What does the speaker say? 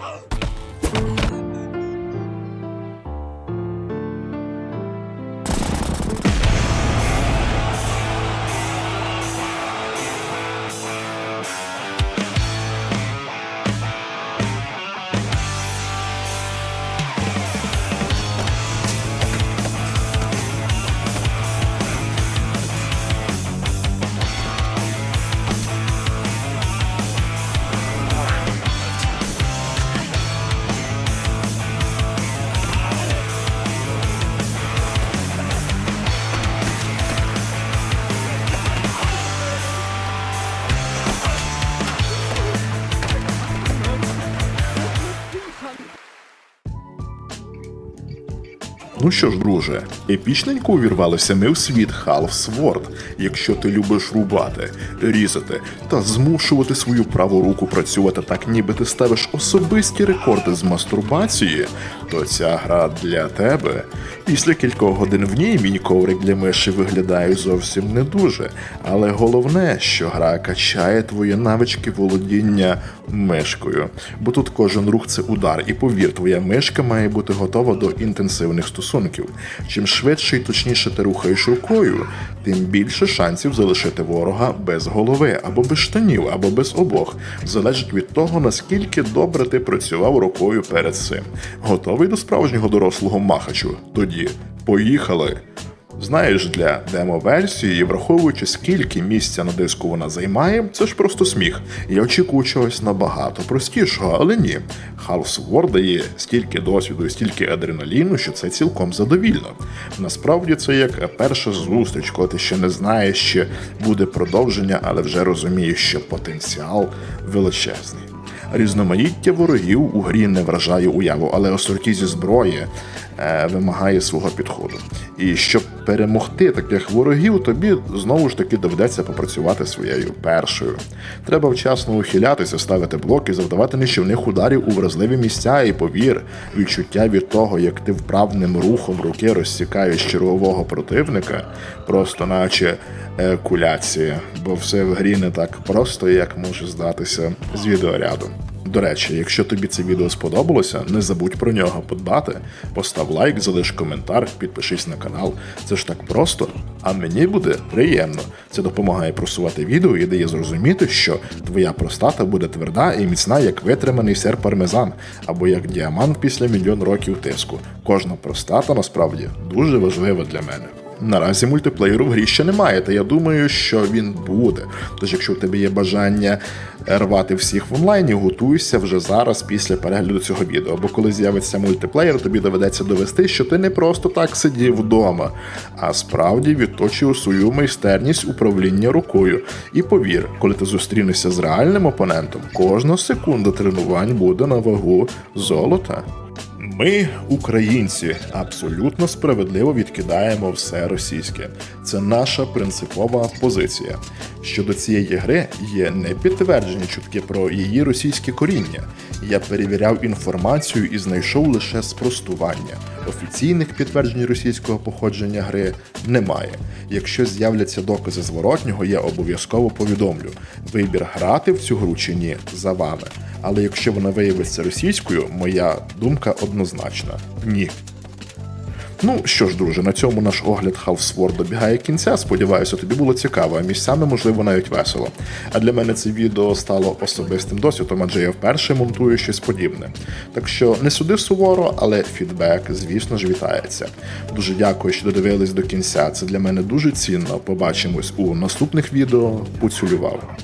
Oh! Ну що ж, друже, епічненько увірвалися ми в світ Half Sword, якщо ти любиш рубати, різати та змушувати свою праву руку працювати так, ніби ти ставиш особисті рекорди з мастурбації, то ця гра для тебе. Після кількох годин в ній мій коврик для миші виглядає зовсім не дуже. Але головне, що гра качає твої навички володіння мишкою. Бо тут кожен рух це удар, і повір, твоя мишка має бути готова до інтенсивних стосунків. Чим швидше і точніше ти рухаєш рукою, тим більше шансів залишити ворога без голови, або без штанів, або без обох. Залежить від того, наскільки добре ти працював рукою перед цим. Готовий до справжнього дорослого махачу? Тоді поїхали! Знаєш, для демо-версії, враховуючи скільки місця на диску вона займає, це ж просто сміх. Я очікую чогось набагато простішого, але ні. House War дає стільки досвіду і стільки адреналіну, що це цілком задовільно. Насправді це як перша зустріч, коли ти ще не знаєш, що буде продовження, але вже розумієш, що потенціал величезний. Різноманіття ворогів у грі не вражає уяву, але асорті зі зброї е, вимагає свого підходу. І щоб перемогти таких ворогів, тобі знову ж таки доведеться попрацювати своєю першою. Треба вчасно ухилятися, ставити блоки, завдавати нищівних ударів у вразливі місця, і повір, відчуття від того, як ти вправним рухом руки розсікаєш чергового противника, просто наче е, куляція, бо все в грі не так просто, як може здатися з відеоряду. До речі, якщо тобі це відео сподобалося, не забудь про нього подбати. Постав лайк, залиш коментар, підпишись на канал. Це ж так просто, а мені буде приємно. Це допомагає просувати відео і дає зрозуміти, що твоя простата буде тверда і міцна, як витриманий сер пармезан, або як діамант після мільйон років тиску. Кожна простата насправді дуже важлива для мене. Наразі мультиплеєру в грі ще немає, та я думаю, що він буде. Тож, якщо в тебе є бажання рвати всіх в онлайні, готуйся вже зараз після перегляду цього відео. Бо коли з'явиться мультиплеєр, тобі доведеться довести, що ти не просто так сидів вдома, а справді відточив свою майстерність управління рукою. І повір, коли ти зустрінешся з реальним опонентом, кожна секунда тренувань буде на вагу золота. Ми, українці, абсолютно справедливо відкидаємо все російське. Це наша принципова позиція. Щодо цієї гри є непідтверджені чутки про її російське коріння. Я перевіряв інформацію і знайшов лише спростування. Офіційних підтверджень російського походження гри немає. Якщо з'являться докази зворотнього, я обов'язково повідомлю. Вибір грати в цю гру чи ні за вами. Але якщо вона виявиться російською, моя думка однозначна ні. Ну що ж, друже, на цьому наш огляд Half Sword добігає кінця. Сподіваюся, тобі було цікаво, а місцями, можливо, навіть весело. А для мене це відео стало особистим досвідом, адже я вперше монтую щось подібне. Так що не суди суворо, але фідбек, звісно ж, вітається. Дуже дякую, що додивились до кінця. Це для мене дуже цінно. Побачимось у наступних відео. Поцілював.